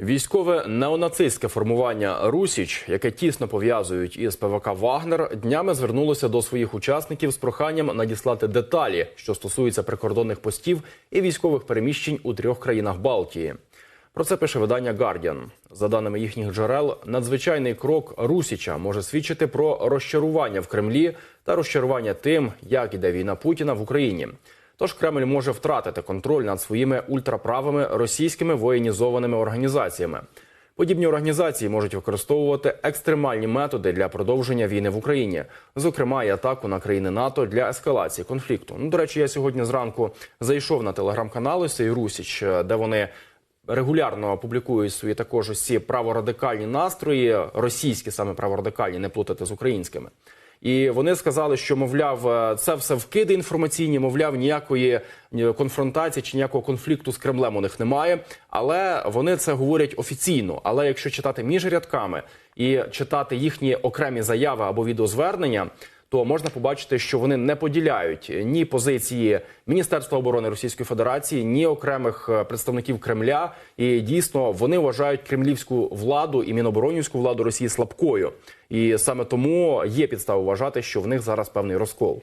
Військове неонацистське формування Русіч, яке тісно пов'язують із ПВК Вагнер, днями звернулося до своїх учасників з проханням надіслати деталі, що стосуються прикордонних постів і військових переміщень у трьох країнах Балтії. Про це пише видання Guardian. За даними їхніх джерел, надзвичайний крок Русіча може свідчити про розчарування в Кремлі та розчарування тим, як іде війна Путіна в Україні. Тож Кремль може втратити контроль над своїми ультраправими російськими воєнізованими організаціями. Подібні організації можуть використовувати екстремальні методи для продовження війни в Україні, зокрема і атаку на країни НАТО для ескалації конфлікту. Ну, до речі, я сьогодні зранку зайшов на телеграм-канали Сей Русіч, де вони регулярно публікують свої також ці праворадикальні настрої, російські саме праворадикальні, не плутати з українськими. І вони сказали, що мовляв, е, це все вкиди інформаційні, мовляв, ніякої конфронтації чи ніякого конфлікту з Кремлем у них немає. Але вони це говорять офіційно. Але якщо читати між рядками і читати їхні окремі заяви або відеозвернення, то можна побачити, що вони не поділяють ні позиції Міністерства оборони Російської Федерації, ні окремих е, представників Кремля. І дійсно вони вважають кремлівську владу і міноборонівську владу Росії слабкою. І саме тому є підстави вважати, що в них зараз певний розкол.